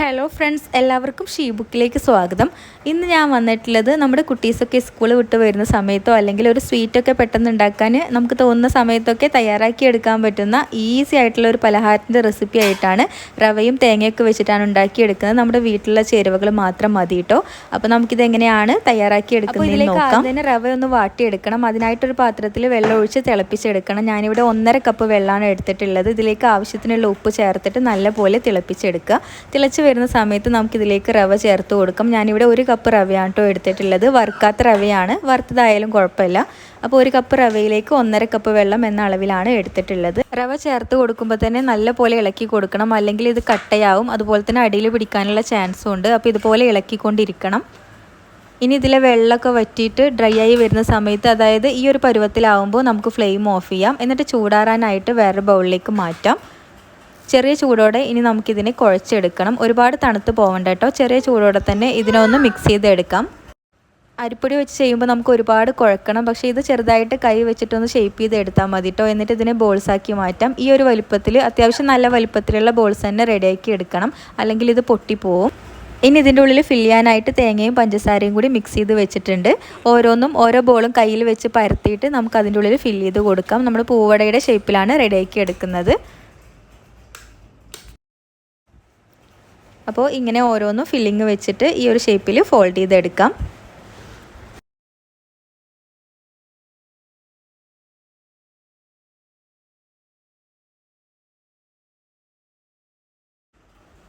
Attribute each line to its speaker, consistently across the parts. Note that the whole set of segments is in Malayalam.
Speaker 1: ഹലോ ഫ്രണ്ട്സ് എല്ലാവർക്കും ഷീ ബുക്കിലേക്ക് സ്വാഗതം. ഇന്ന് ഞാൻ വന്നിട്ടുള്ളത് നമ്മുടെ കുട്ടീസൊക്കെ സ്കൂൾ വിട്ട് വരുന്ന സമയത്തോ അല്ലെങ്കിൽ ഒരു സ്വീറ്റൊക്കെ പെട്ടെന്ന് ഉണ്ടാക്കാൻ നമുക്ക് തോന്നുന്ന സമയത്തൊക്കെ തയ്യാറാക്കി എടുക്കാൻ പറ്റുന്ന ഈസി ആയിട്ടുള്ള ഒരു പലഹാരത്തിന്റെ റെസിപ്പി ആയിട്ടാണ് റവയും തേങ്ങയൊക്കെ വെച്ചിട്ടാണ് ഉണ്ടാക്കിയെടുക്കുന്നത്. നമ്മുടെ വീട്ടിലുള്ള ചേരുവകൾ മാത്രം മതി കേട്ടോ. അപ്പോൾ നമുക്കിത് എങ്ങനെയാണ് തയ്യാറാക്കി എടുക്കുന്നത് നോക്കാം. അതിന് റവ ഒന്ന് വാട്ടിയെടുക്കണം. അതിനായിട്ടൊരു പാത്രത്തിൽ വെള്ളം ഒഴിച്ച് തിളപ്പിച്ചെടുക്കണം. ഞാനിവിടെ ഒന്നര കപ്പ് വെള്ളമാണ് എടുത്തിട്ടുള്ളത്. ഇതിലേക്ക് ആവശ്യത്തിനുള്ള ഉപ്പ് ചേർത്തിട്ട് നല്ലപോലെ തിളപ്പിച്ചെടുക്കുക. തിളച്ച് വരുന്ന സമയത്ത് നമുക്കിതിലേക്ക് റവ ചേർത്ത് കൊടുക്കാം. ഞാനിവിടെ ഒരു കപ്പ് റവയാണ് കേട്ടോ എടുത്തിട്ടുള്ളത്. വറുക്കാത്ത റവയാണ്. വറുത്തതായാലും കുഴപ്പമില്ല. അപ്പോൾ ഒരു കപ്പ് റവയിലേക്ക് ഒന്നര കപ്പ് വെള്ളം എന്ന അളവിലാണ് എടുത്തിട്ടുള്ളത്. റവ ചേർത്ത് കൊടുക്കുമ്പോൾ തന്നെ നല്ലപോലെ ഇളക്കി കൊടുക്കണം. അല്ലെങ്കിൽ ഇത് കട്ടയാവും. അതുപോലെ തന്നെ അടിയിൽ പിടിക്കാനുള്ള ചാൻസും ഉണ്ട്. അപ്പോൾ ഇതുപോലെ ഇളക്കിക്കൊണ്ടിരിക്കണം. ഇനി ഇതിലെ വെള്ളമൊക്കെ വറ്റിയിട്ട് ഡ്രൈ ആയി വരുന്ന സമയത്ത് അതായത് ഈ ഒരു പരുവത്തിലാവുമ്പോൾ നമുക്ക് ഫ്ലെയിം ഓഫ് ചെയ്യാം. എന്നിട്ട് ചൂടാറാനായിട്ട് വേറെ ബൗളിലേക്ക് മാറ്റാം. ചെറിയ ചൂടോടെ ഇനി നമുക്കിതിനെ കുഴച്ചെടുക്കണം. ഒരുപാട് തണുത്ത് പോകണ്ട കേട്ടോ ചെറിയ ചൂടോടെ തന്നെ ഇതിനെ ഒന്ന് മിക്സ് ചെയ്തെടുക്കാം. അരിപ്പൊടി വെച്ച് ചെയ്യുമ്പോൾ നമുക്ക് ഒരുപാട് കുഴക്കണം. പക്ഷേ ഇത് ചെറുതായിട്ട് കൈ വെച്ചിട്ടൊന്ന് ഷേപ്പ് ചെയ്ത് എടുത്താൽ മതി കേട്ടോ എന്നിട്ട് ഇതിനെ ബോൾസാക്കി മാറ്റാം. ഈ ഒരു വലുപ്പത്തിൽ അത്യാവശ്യം നല്ല വലുപ്പത്തിലുള്ള ബോൾസ് തന്നെ റെഡിയാക്കി എടുക്കണം. അല്ലെങ്കിൽ ഇത് പൊട്ടിപ്പോവും. ഇനി ഇതിന്റെ ഉള്ളിൽ ഫിൽ ചെയ്യാനായിട്ട് തേങ്ങയും പഞ്ചസാരയും കൂടി മിക്സ് ചെയ്ത് വെച്ചിട്ടുണ്ട്. ഓരോന്നും ഓരോ ബോളും കയ്യിൽ വെച്ച് പരത്തിയിട്ട് നമുക്ക് അതിന്റെ ഉള്ളിൽ ഫിൽ ചെയ്ത് കൊടുക്കാം. നമ്മൾ പൂവടയുടെ ഷേപ്പിലാണ് റെഡിയാക്കി എടുക്കുന്നത്. അപ്പോൾ ഇങ്ങനെ ഓരോന്നും ഫില്ലിങ് വെച്ചിട്ട് ഈ ഒരു ഷേപ്പിൽ ഫോൾഡ് ചെയ്തെടുക്കാം.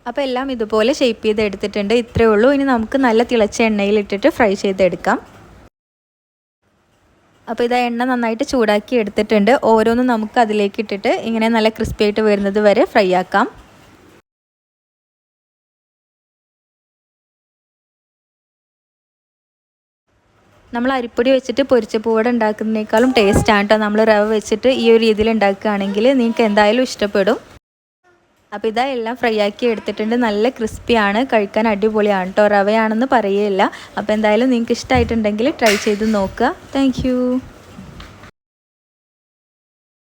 Speaker 1: അപ്പോൾ എല്ലാം ഇതുപോലെ ഷേപ്പ് ചെയ്ത് എടുത്തിട്ടുണ്ട് ഇത്രയേ ഉള്ളൂ. ഇനി നമുക്ക് നല്ല തിളച്ച എണ്ണയിൽ ഇട്ടിട്ട് ഫ്രൈ ചെയ്തെടുക്കാം. അപ്പോൾ ഇതാ എണ്ണ നന്നായിട്ട് ചൂടാക്കി എടുത്തിട്ടുണ്ട്. ഓരോന്നും നമുക്ക് അതിലേക്ക് ഇട്ടിട്ട് ഇങ്ങനെ നല്ല ക്രിസ്പി ആയിട്ട് വരുന്നത് വരെ ഫ്രൈ ആക്കാം. നമ്മൾ അരിപ്പൊടി വെച്ചിട്ട് പൊരിച്ച പൂവട ഉണ്ടാക്കുന്നതിനേക്കാളും ടേസ്റ്റാണ് കേട്ടോ നമ്മൾ റവ വെച്ചിട്ട് ഈ ഒരു രീതിയിൽ ഉണ്ടാക്കുകയാണെങ്കിൽ നിങ്ങൾക്ക് എന്തായാലും ഇഷ്ടപ്പെടും. അപ്പോൾ ഇതാ എല്ലാം ഫ്രൈ ആക്കി എടുത്തിട്ടുണ്ട്. നല്ല ക്രിസ്പിയാണ് കഴിക്കാൻ അടിപൊളിയാണ് കേട്ടോ റവയാണെന്ന് പറയുകയില്ല അപ്പോൾ എന്തായാലും നിങ്ങൾക്ക് ഇഷ്ടമായിട്ടുണ്ടെങ്കിൽ ട്രൈ ചെയ്ത് നോക്കുക. താങ്ക്